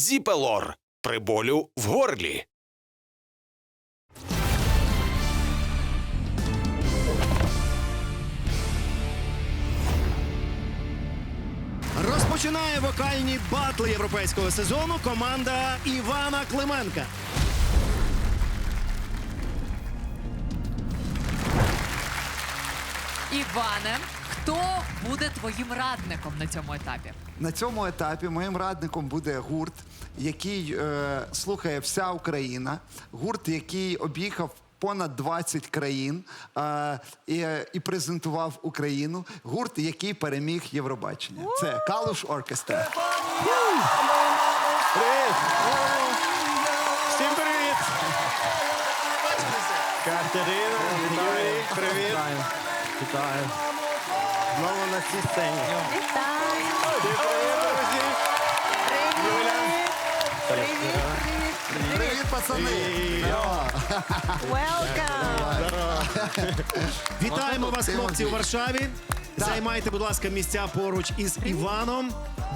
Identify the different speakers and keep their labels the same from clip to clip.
Speaker 1: Зіпелор при болю в горлі.
Speaker 2: Розпочинає вокальні батли європейського сезону команда Івана Клименка.
Speaker 3: Іване, хто буде твоїм радником на цьому етапі?
Speaker 4: На цьому етапі моїм радником буде гурт, який е, слухає вся Україна, гурт, який об'їхав. Понад 20 країн е, і, і презентував Україну. Гурт, який переміг Євробачення. Це Калуш Оркестра.
Speaker 2: Всім привіт! Катерина, Юрій, привіт!
Speaker 5: Вітаю. Знову на цій сцені.
Speaker 4: Привіт, пацани!
Speaker 2: Вітаємо вас, хлопці, у Варшаві. Займайте, будь ласка, місця поруч із Іваном.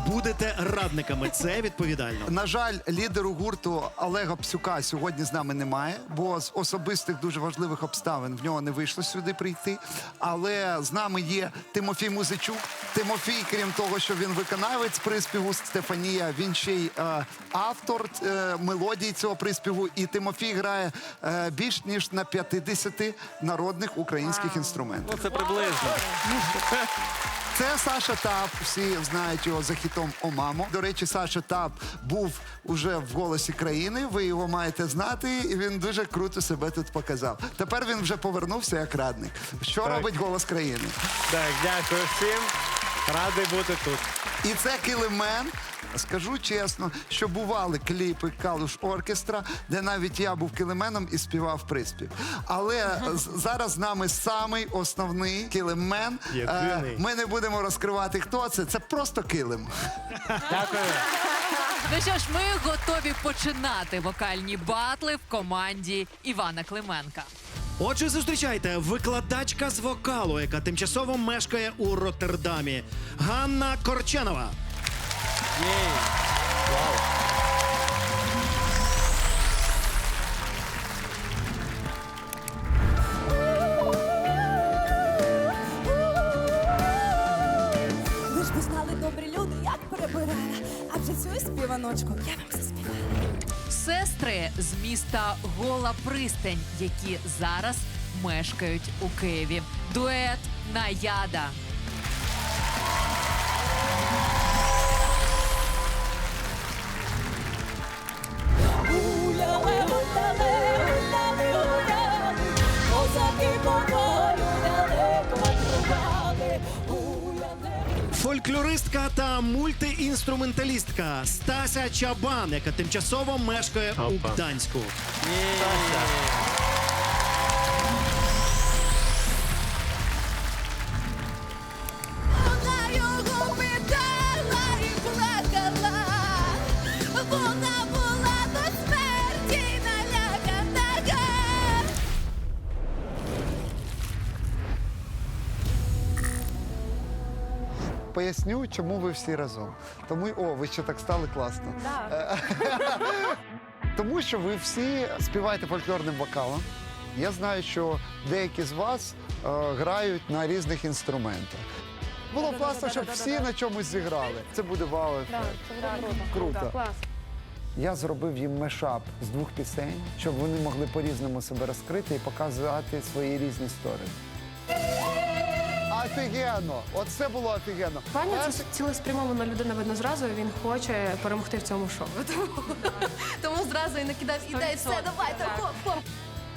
Speaker 2: Будете радниками. Це відповідально.
Speaker 4: На жаль, лідеру гурту Олега Псюка сьогодні з нами немає, бо з особистих дуже важливих обставин в нього не вийшло сюди прийти. Але з нами є Тимофій Музичук. Тимофій, крім того, що він виконавець приспіву Стефанія, він ще й е, автор е, мелодії цього приспіву. І Тимофій грає е, більш ніж на 50 народних українських інструментах.
Speaker 5: Ну, це приблизно.
Speaker 4: Це Саша Тап. Всі знають його за хітом О мамо. До речі, Саша Тап був уже в голосі країни. Ви його маєте знати, і він дуже круто себе тут показав. Тепер він вже повернувся як радник. Що робить голос країни?
Speaker 5: Так, дякую всім. Радий бути тут.
Speaker 4: І це килимен. Скажу чесно, що бували кліпи Калуш Оркестра, де навіть я був килименом і співав приспів. Але зараз з нами самий основний килимен. Е,
Speaker 5: Єдиний.
Speaker 4: Ми не будемо розкривати, хто це. Це просто килим.
Speaker 5: Дякую.
Speaker 3: Ну що ж, ми готові починати вокальні батли в команді Івана Клименка.
Speaker 2: Отже, зустрічайте викладачка з вокалу, яка тимчасово мешкає у Роттердамі. Ганна Корченова.
Speaker 6: Ви ж би знали добрі люди, як прибирала. А вже цю співаночку я вам заспівала.
Speaker 3: Сестри з міста Гола Пристань, які зараз мешкають у Києві. Дует Наяда.
Speaker 2: Фольклористка та мультиінструменталістка Стася Чабан, яка тимчасово мешкає у. Гданську.
Speaker 6: Вона
Speaker 4: Поясню, чому ви всі разом. Тому о, ви ще так стали класно. Е, Тому що ви всі співаєте фольклорним вокалом. Я знаю, що деякі з вас е, грають на різних інструментах. Було б класно, щоб всі на чомусь зіграли. Це буде вау ефект. Круто. Я зробив їм мешап з двох пісень, щоб вони могли по-різному себе розкрити і показати свої різні сторони. Офігенно! Оце було офігенно.
Speaker 7: Ваня це цілеспрямована людина, видно зразу. і Він хоче перемогти в цьому шоу. Тому, тому зразу і накидав ідей. Все, давайте, хоп, хоп.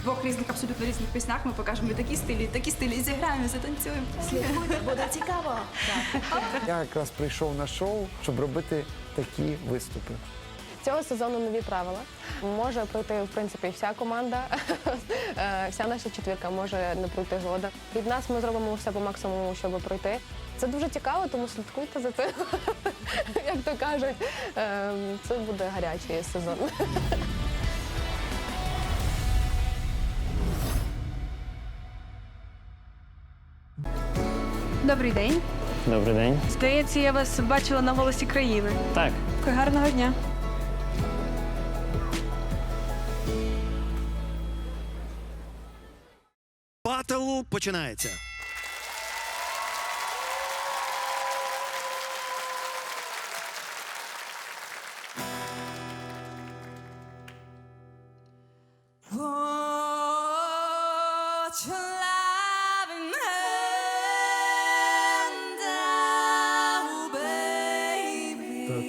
Speaker 8: двох різних абсолютно різних піснях ми покажемо і такі стилі, і такі стилі, і зіграємо, і затанцюємо.
Speaker 6: Буде цікаво.
Speaker 4: Я якраз прийшов на шоу, щоб робити такі виступи.
Speaker 7: Цього сезону нові правила. Може пройти в принципі вся команда, Е, вся наша четвірка може не пройти згода. Від нас ми зробимо все по максимуму, щоб пройти. Це дуже цікаво, тому слідкуйте за цим. Як то кажуть, Е, це буде гарячий сезон.
Speaker 8: Добрий день.
Speaker 5: Добрий день.
Speaker 8: Здається, я вас бачила на голосі країни.
Speaker 5: Так,
Speaker 8: Гарного дня.
Speaker 2: починається.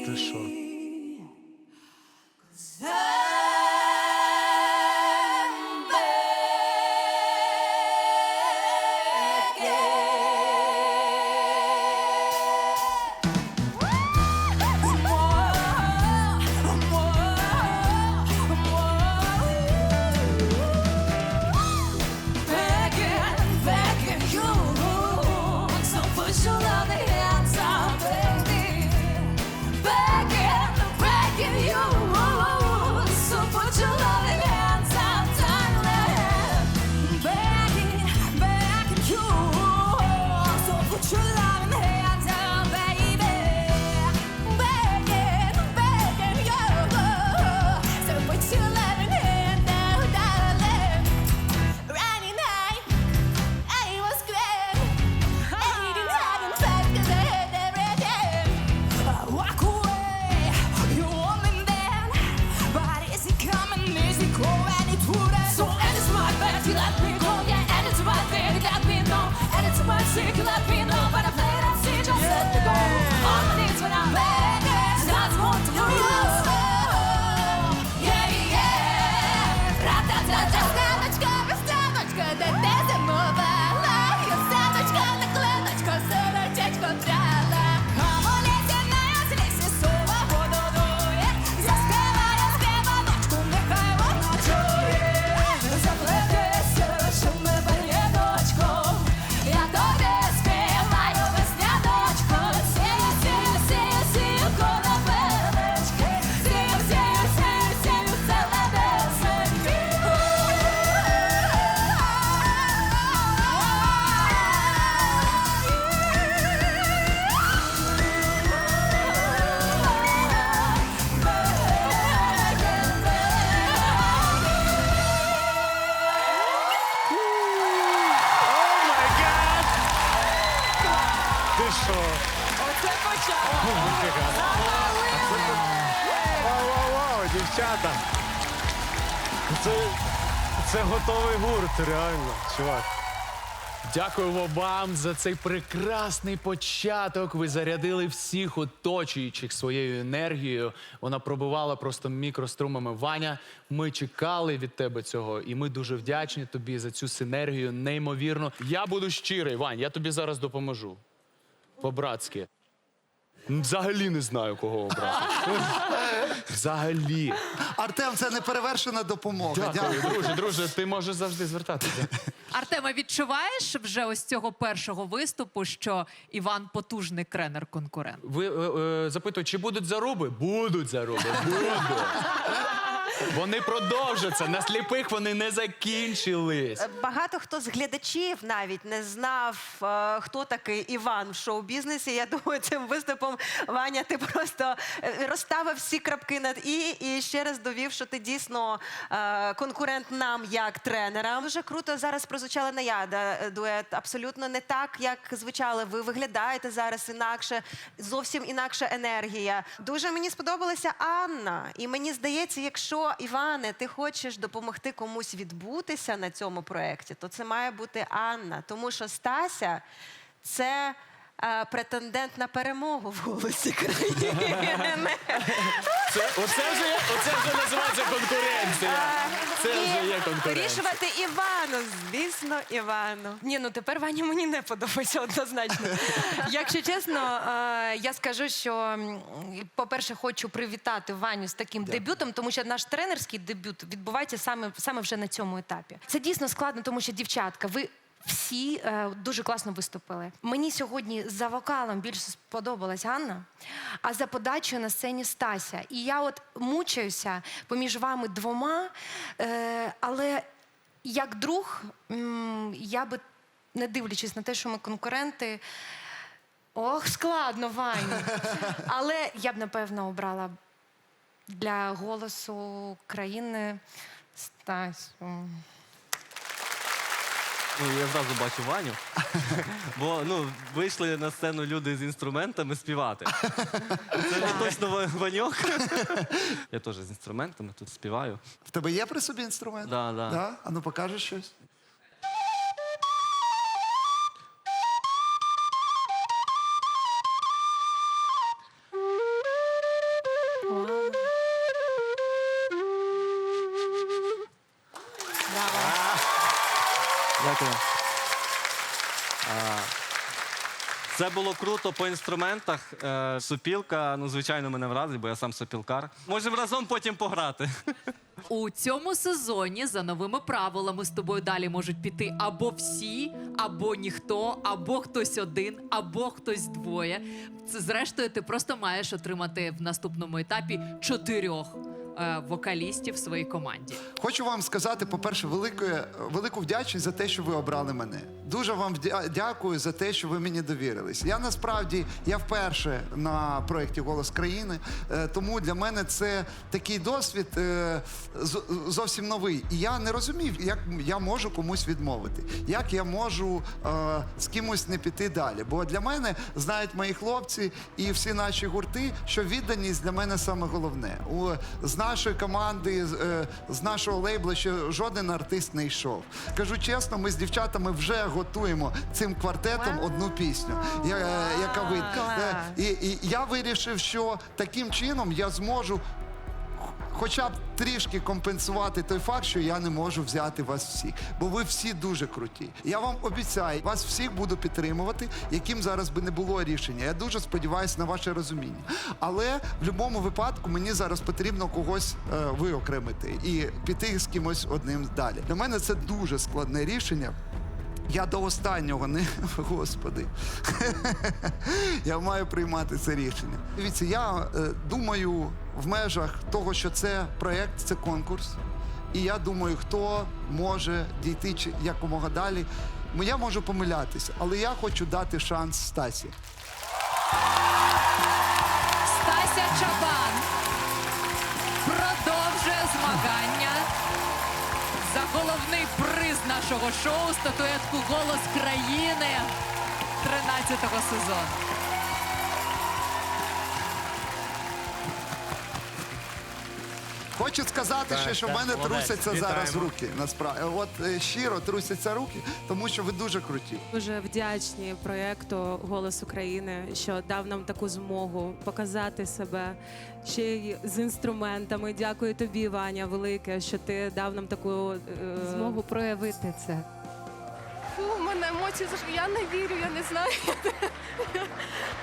Speaker 5: Та что? Що?
Speaker 3: Оце.
Speaker 5: Вау-вау-вау, дівчата. Це, це готовий гурт, реально, чувак.
Speaker 9: Дякуємо вам за цей прекрасний початок. Ви зарядили всіх оточуючих своєю енергією. Вона пробивала просто мікрострумами. Ваня, ми чекали від тебе цього, і ми дуже вдячні тобі за цю синергію. Неймовірно. Я буду щирий, Вань, я тобі зараз допоможу. По-братськи. Взагалі не знаю, кого обрати. Взагалі.
Speaker 4: Артем, це не перевершена допомога.
Speaker 9: Дякую,
Speaker 4: Дякую.
Speaker 9: друже, друже, ти можеш завжди звертатися.
Speaker 3: Артема, відчуваєш вже ось цього першого виступу, що Іван потужний кренер-конкурент?
Speaker 9: Ви е, е, запитують, чи будуть заруби? Будуть заруби, будуть. Вони продовжаться. На сліпих вони не закінчились.
Speaker 10: Багато хто з глядачів навіть не знав, е, хто такий Іван в шоу-бізнесі. Я думаю, цим виступом Ваня, ти просто е, розставив всі крапки над і і ще раз довів, що ти дійсно е, конкурент нам як тренерам. Дуже круто зараз прозвучала наяда дует. Абсолютно не так, як звучали. Ви виглядаєте зараз інакше, зовсім інакша енергія. Дуже мені сподобалася Анна. І мені здається, якщо Іване, ти хочеш допомогти комусь відбутися на цьому проєкті, то це має бути Анна. Тому що Стася це. Е, Претендент на перемогу в голосі країни.
Speaker 9: Це, оце, вже, оце вже називається конкуренція. Це вже є конкуренція.
Speaker 10: Вирішувати Івану, звісно, Івану.
Speaker 11: Ні, ну тепер Ваня мені не подобається однозначно. Якщо чесно, е, я скажу, що, м, по-перше, хочу привітати Ваню з таким дебютом, тому що наш тренерський дебют відбувається саме, саме вже на цьому етапі. Це дійсно складно, тому що дівчатка, ви. Всі е, дуже класно виступили. Мені сьогодні за вокалом більше сподобалась Анна, а за подачею на сцені Стася. І я от мучаюся поміж вами двома, е, але як друг, м, я би, не дивлячись на те, що ми конкуренти, ох, складно, Вань. Але я б, напевно, обрала для голосу країни Стасю.
Speaker 12: Ну, я зразу бачу Ваню. Бо ну, вийшли на сцену люди з інструментами співати. Це ж точно Ва- Ваньок. Я теж з інструментами тут співаю.
Speaker 4: В тебе є при собі інструмент?
Speaker 12: Да, да.
Speaker 4: Да? А ну покажеш щось.
Speaker 12: Це було круто по інструментах. Е, Сопілка, ну, звичайно, мене вразить, бо я сам сопілкар. Можемо разом потім пограти.
Speaker 3: У цьому сезоні за новими правилами з тобою далі можуть піти або всі, або ніхто, або хтось один, або хтось двоє. Це зрештою, ти просто маєш отримати в наступному етапі чотирьох вокалістів в своїй команді.
Speaker 4: Хочу вам сказати, по-перше, велику, вдячність за те, що ви обрали мене. Дуже вам дякую за те, що ви мені довірились. Я насправді я вперше на проєкті Голос країни, е, тому для мене це такий досвід е, зовсім новий. І я не розумів, як я можу комусь відмовити, як я можу е, з кимось не піти далі. Бо для мене знають мої хлопці і всі наші гурти, що відданість для мене саме головне. З нашої команди, з, е, нашого лейбла ще жоден артист не йшов. Кажу чесно, ми з дівчатами вже готуємо цим квартетом одну пісню, е, яка ви Е, і я вирішив, що таким чином я зможу хоча б трішки компенсувати той факт, що я не можу взяти вас всіх, бо ви всі дуже круті. Я вам обіцяю, вас всіх буду підтримувати, яким зараз би не було рішення. Я дуже сподіваюся на ваше розуміння. Але в будь-якому випадку мені зараз потрібно когось е, виокремити і піти з кимось одним далі. Для мене це дуже складне рішення. Я до останнього не господи. я маю приймати це рішення. Дивіться, я е, думаю в межах того, що це проєкт, це конкурс. І я думаю, хто може дійти якомога далі. Ну, Я можу помилятися, але я хочу дати шанс Стасі.
Speaker 3: Стася Чабан продовжує змагання головний приз нашого шоу статуетку Голос країни 13-го сезону.
Speaker 4: Хочу сказати
Speaker 5: Так,
Speaker 4: ще, що в мене
Speaker 5: молодець.
Speaker 4: трусяться зараз руки. Насправді, от е, щиро трусяться руки, тому що ви дуже круті.
Speaker 13: Дуже вдячні проєкту Голос України, що дав нам таку змогу показати себе ще й з інструментами. Дякую тобі, Ваня, велике, що ти дав нам таку е,
Speaker 7: Змогу проявити це.
Speaker 8: Мене емоції. Я не вірю, я не знаю.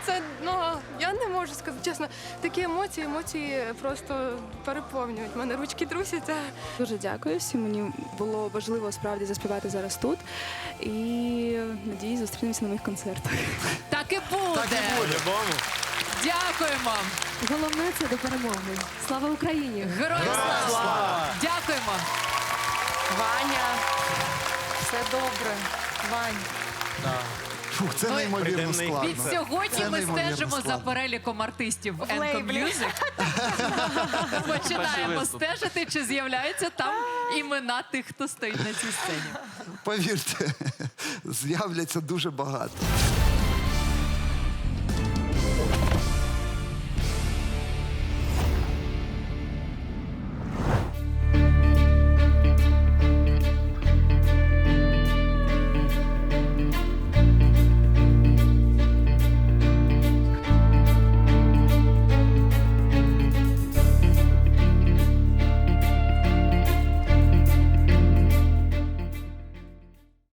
Speaker 8: Це ну я не можу сказати чесно. Такі емоції, емоції просто переповнюють. Мене ручки трусяться.
Speaker 14: Дуже дякую всім. Мені було важливо справді заспівати зараз тут. І надіюсь, зустрінемося на моїх концертах.
Speaker 3: Так і буде.
Speaker 5: По-любому.
Speaker 3: Дякуємо.
Speaker 14: Головне це до перемоги. Слава Україні!
Speaker 3: Героям слава! Дякуємо.
Speaker 11: Ваня, все добре. Вань.
Speaker 4: Фух, це
Speaker 3: Ну,
Speaker 4: неймовірно складно.
Speaker 3: Від сьогодні
Speaker 4: Це
Speaker 3: ми
Speaker 4: неймовірно
Speaker 3: стежимо за
Speaker 4: складно.
Speaker 3: переліком артистів в Енко
Speaker 10: лейблі.
Speaker 3: Починаємо
Speaker 12: виступ.
Speaker 3: стежити, чи з'являються там імена тих, хто стоїть на цій сцені.
Speaker 4: Повірте, з'являться дуже багато.